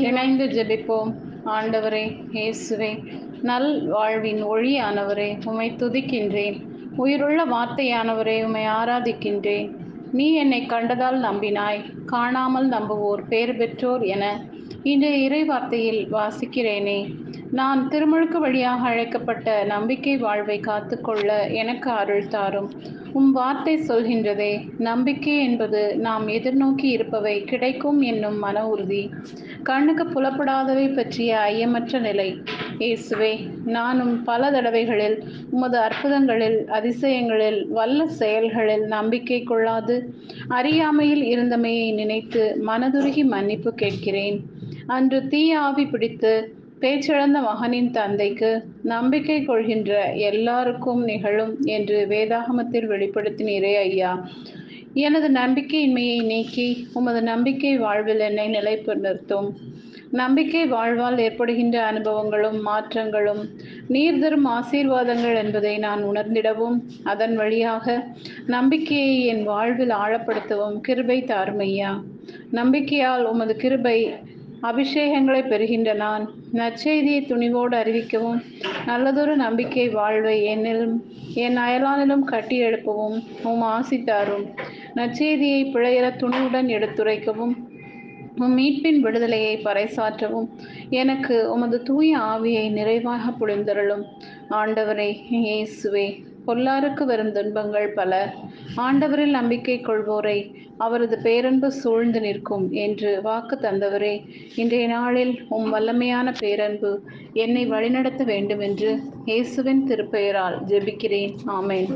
இணைந்து ஜெபிப்போம். ஆண்டவரே இயேசுவே நல் வாழ்வின் ஒளியானவரே உம்மை துதிக்கின்றேன். உயிருள்ள வார்த்தையானவரே உம்மை ஆராதிக்கின்றேன். நீ என்னை கண்டதால் நம்பினாய் காணாமல் நம்புவோர் பேர் பெற்றோர் என. இன்றைய இறைவார்த்தையில் வாசிக்கிறேனே. நான் திருமுழுக்கு வழியாக அழைக்கப்பட்ட நம்பிக்கை வாழ்வை காத்துக்கொள்ள எனக்கு அருள் தாரும். உம் வார்த்தை சொல்கின்றதே நம்பிக்கை என்பது நாம் எதிர்நோக்கி இருப்பவை கிடைக்கும் என்னும் மன உறுதி. கண்ணுக்கு புலப்படாதவை பற்றிய ஐயமற்ற நிலை. இயேசுவே நானும் பல தடவைகளில் உமது அற்புதங்களில் அதிசயங்களில் வல்ல செயல்களில் நம்பிக்கை கொள்ளாது அறியாமையில் இருந்தமையை நினைத்து மனதுருகி மன்னிப்பு கேட்கிறேன். அன்று தீ ஆவி பிடித்து பேச்சிழந்த மகனின் தந்தைக்கு நம்பிக்கை கொள்கின்ற எல்லாருக்கும் நிகழும் என்று வேதாகமத்தில் வெளிப்படுத்தினீரே ஐயா. எனது நம்பிக்கையின்மையை நீக்கி உமது நம்பிக்கை வாழ்வில் என்னை நிலைப்பு நிறுத்தும் நம்பிக்கை வாழ்வால் ஏற்படுகின்ற அனுபவங்களும் மாற்றங்களும் நீர் தரும் ஆசீர்வாதங்கள் என்பதை நான் உணர்ந்திடவும் அதன் வழியாக நம்பிக்கையை என் வாழ்வில் ஆழப்படுத்தவும் கிருபை தாருமையா நம்பிக்கையால் உமது கிருபை அபிஷேகங்களை பெறுகின்ற நான் நற்செய்தியை துணிவோடு அறிவிக்கவும் நல்லதொரு நம்பிக்கை வாழ்வை என்னிலும் என் அயலானிலும் கட்டி எழுப்பவும் உம் ஆசித்தாரும். நற்செய்தியை பிழையற துணிவுடன் எடுத்துரைக்கவும் உம் மீட்பின் விடுதலையை பறைசாற்றவும். எனக்கு உமது தூய ஆவியை நிறைவாக புழிந்தருளும் ஆண்டவரே இயேசுவே. பொல்லாருக்கு வரும் துன்பங்கள் பல. ஆண்டவரில் நம்பிக்கை கொள்வோரை அவரது பேரன்பு சூழ்ந்து நிற்கும் என்று வாக்கு தந்தவரே. இன்றைய நாளில் உம் வல்லமையான பேரன்பு என்னை வழிநடத்த வேண்டும் என்று இயேசுவின் திருப்பெயரால் ஜெபிக்கிறேன். ஆமேன்.